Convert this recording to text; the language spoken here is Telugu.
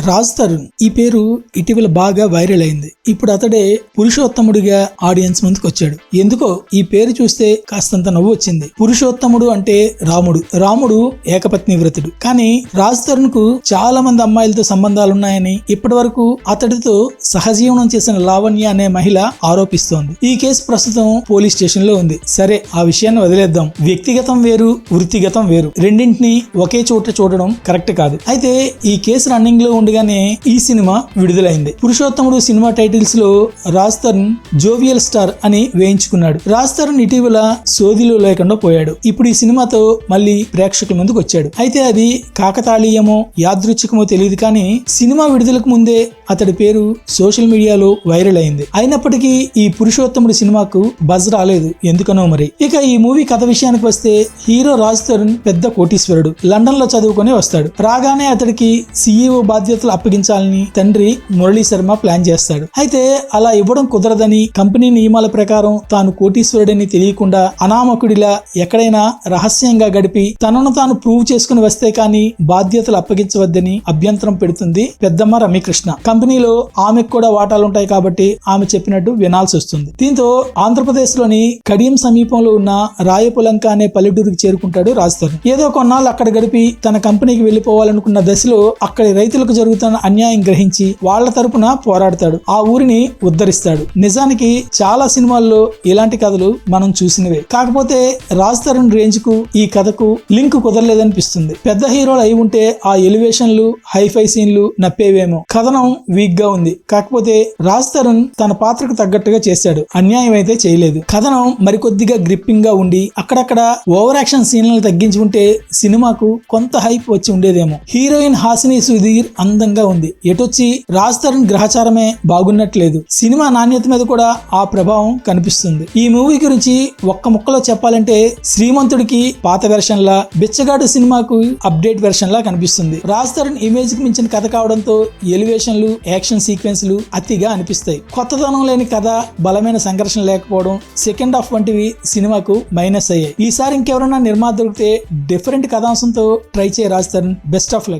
రాజ్ తరుణ్. ఈ పేరు ఇటీవల బాగా వైరల్ అయింది. ఇప్పుడు అతడే పురుషోత్తముడిగా ఆడియన్స్ ముందుకు వచ్చాడు. ఎందుకో ఈ పేరు చూస్తే కాస్తంత నవ్వు వచ్చింది. పురుషోత్తముడు అంటే రాముడు. రాముడు ఏకపత్ని వ్రతుడు. కానీ రాజ్ తరుణ్కు చాలా మంది అమ్మాయిలతో సంబంధాలున్నాయని ఇప్పటి వరకు అతడితో సహజీవనం చేసిన లావణ్య అనే మహిళ ఆరోపిస్తోంది. ఈ కేసు ప్రస్తుతం పోలీస్ స్టేషన్లో ఉంది. సరే ఆ విషయాన్ని వదిలేద్దాం. వ్యక్తిగతం వేరు వృత్తిగతం వేరు. రెండింటిని ఒకే చోట చూడడం కరెక్ట్ కాదు. అయితే ఈ కేసు రన్నింగ్లో ఉండగానే ఈ సినిమా విడుదలైంది. పురుషోత్తముడు సినిమా టైటిల్స్లో రాజ్ తరుణ్ జోవియల్ స్టార్ అని వేయించుకున్నాడు. రాజ్ తరుణ్ ఇటీవల సోదిలో లేకుండా పోయాడు. ఇప్పుడు ఈ సినిమాతో మళ్ళీ ప్రేక్షకుల ముందుకు వచ్చాడు. అయితే అది కాకతాళీయమో యాదృచ్ఛికమో తెలియదు కానీ సినిమా విడుదలకు ముందే అతడి పేరు సోషల్ మీడియాలో వైరల్ అయింది. అయినప్పటికీ ఈ పురుషోత్తముడి సినిమాకు బజ్ రాలేదు. ఎందుకనో మరి. ఇక ఈ మూవీ కథ విషయానికి వస్తే హీరో రాజ్ తరుణ్ పెద్ద కోటీశ్వరుడు. లండన్లో చదువుకొని వస్తాడు. రాగానే అతడికి సీఈఓ బాధ్యతలు అప్పగించాలని తండ్రి మురళీ శర్మ ప్లాన్ చేస్తాడు. అయితే అలా ఇవ్వడం కుదరదని కంపెనీ నియమాల ప్రకారం తాను కోటీశ్వరుడని తెలియకుండా అనామకుడిలా ఎక్కడైనా రహస్యంగా గడిపి తనను తాను ప్రూవ్ చేసుకుని వస్తే కానీ బాధ్యతలు అప్పగించవద్దని అభ్యంతరం పెడుతుంది పెద్దమ్మ రమ్యకృష్ణ. కంపెనీలో ఆమెకు కూడా వాటాలు ఉంటాయి కాబట్టి ఆమె చెప్పినట్టు వినాల్సి వస్తుంది. దీంతో ఆంధ్రప్రదేశ్లోని కడియం సమీపంలో ఉన్న రాయపులంక అనే పల్లెటూరుకి చేరుకుంటాడు రాజ్ తరుణ్ ఏదో కొన్నాళ్ళు అక్కడ గడిపి తన కంపెనీకి వెళ్ళిపోవాలనుకున్న దశలో అక్కడి రైతులకు జరుగుతున్న అన్యాయం గ్రహించి వాళ్ళ తరపున పోరాడతాడు. ఆ ఊరిని ఉద్ధరిస్తాడు. నిజానికి చాలా సినిమాల్లో ఇలాంటి కథలు మనం చూసినవే. కాకపోతే రాజ్ తరుణ్ రేంజ్కు ఈ కథకు లింక్ కుదరలేదనిపిస్తుంది. పెద్ద హీరోలు అయి ఉంటే ఆ ఎలివేషన్లు హైఫై సీన్లు నప్పేవేమో. కథనం వీక్గా ఉంది. కాకపోతే రాజ్ తరుణ్ తన పాత్రకు తగ్గట్టుగా చేశాడు. అన్యాయం అయితే చేయలేదు. కథనం మరికొద్దిగా గ్రిప్పింగ్గా ఉండి అక్కడక్కడ ఓవర్ యాక్షన్ సీన్లను తగ్గించి ఉంటే సినిమాకు కొంత హైప్ వచ్చి ఉండేదేమో. హీరోయిన్ హాసిని సుధీర్ అందంగా ఉంది. ఎటొచ్చి రాజ్ తరుణ్ గ్రహచారమే బాగున్నట్లేదు. సినిమా నాణ్యత మీద కూడా ఆ ప్రభావం కనిపిస్తుంది. ఈ మూవీ గురించి ఒక్క ముక్కలో చెప్పాలంటే శ్రీమంతుడికి పాత వెర్షన్ లా బిచ్చగాడు సినిమాకు అప్డేట్ వెర్షన్ లా కనిపిస్తుంది. రాజ్ తరుణ్ ఇమేజ్కి మించిన కథ కావడంతో ఎలివేషన్లు యాక్షన్ సీక్వెన్స్లు అతిగా అనిపిస్తాయి. కొత్తదనం లేని కథ బలమైన సంఘర్షణ లేకపోవడం సెకండ్ హాఫ్ వంటివి సినిమాకు మైనస్ అయ్యాయి. ఈసారి ఇంకెవరైనా నిర్మాత దొరికితే డిఫరెంట్ కథాంశంతో ట్రై చేయ రాస్తారు బెస్ట్ ఆఫ్ లక్.